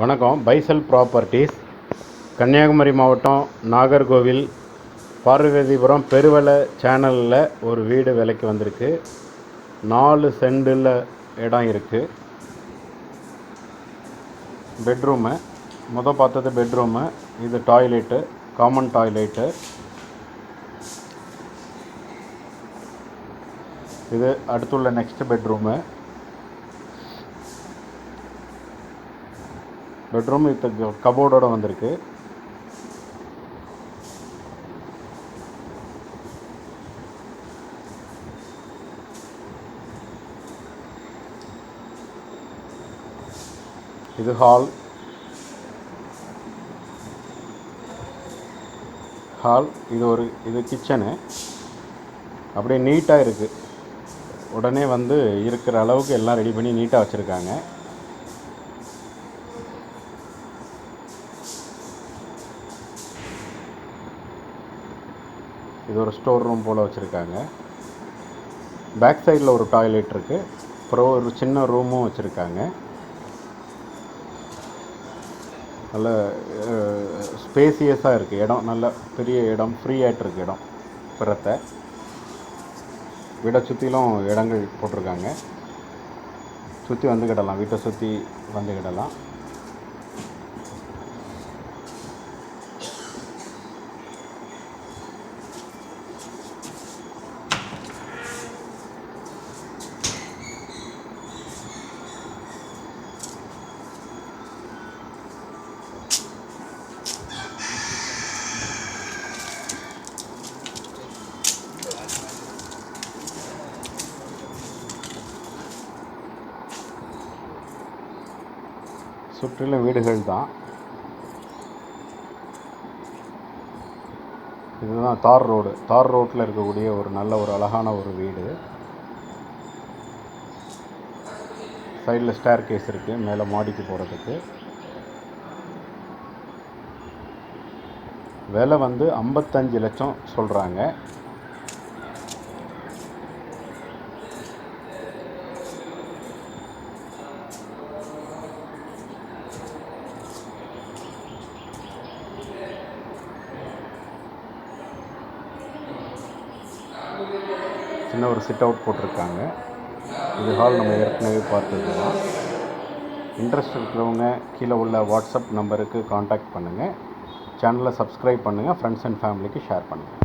வணக்கம். பைசல் ப்ராப்பர்ட்டிஸ் கன்னியாகுமரி மாவட்டம் நாகர்கோவில் பார்வதிபுரம் பெருவலை சேனலில் ஒரு வீடு விலைக்கு வந்திருக்கு. நாலு சென்டில் இடம் இருக்குது பெட்ரூமு. முத பார்த்தது பெட்ரூமு. இது டாய்லெட்டு காமன் டாய்லெட்டு. இது அடுத்துள்ள நெக்ஸ்ட் பெட்ரூமு. பெட்ரூம் வித் கபோர்டோட வந்திருக்கு. இது ஹால். ஹால் இது ஒரு இது கிச்சனு. அப்படியே நீட்டாக இருக்குது உடனே வந்து இருக்கிற அளவுக்கு எல்லாம் ரெடி பண்ணி நீட்டாக வச்சுருக்காங்க. இது ஒரு ஸ்டோர் ரூம் போல் வச்சுருக்காங்க. பேக் சைடில் ஒரு டாய்லெட் இருக்குது அப்புறம் ஒரு சின்ன ரூமும் வச்சுருக்காங்க. நல்ல ஸ்பேசியஸாக இருக்குது இடம் நல்ல பெரிய இடம் ஃப்ரீயாகிட்டு இருக்கு இடம் பிறத்தை. வீடை சுற்றிலும் இடங்கள் போட்டிருக்காங்க. சுற்றி வந்துக்கிடலாம் வீட்டை சுற்றி வந்துக்கிடலாம் சுற்றிலும் வீடுகள் தான். இதுதான் தார் ரோடு. தார் ரோட்டில் இருக்கக்கூடிய ஒரு நல்ல ஒரு அழகான ஒரு வீடு. சைடில் ஸ்டேர் கேஸ் இருக்குது மேலே மாடிக்கு போகிறதுக்கு விலை வந்து ஐம்பத்தஞ்சு லட்சம் சொல்கிறாங்க சின்ன ஒரு சிட் அவுட் போட்டிருக்காங்க. இது ஹால் நம்ம ஏற்கனவே பார்த்தது தான் இன்ட்ரெஸ்ட் இருக்கிறவங்க கீழே உள்ள வாட்ஸ்அப் நம்பருக்கு காண்டாக்ட் பண்ணுங்கள் சேனலை சப்ஸ்கிரைப் பண்ணுங்கள் ஃப்ரெண்ட்ஸ் அண்ட் ஃபேமிலிக்கு ஷேர் பண்ணுங்கள்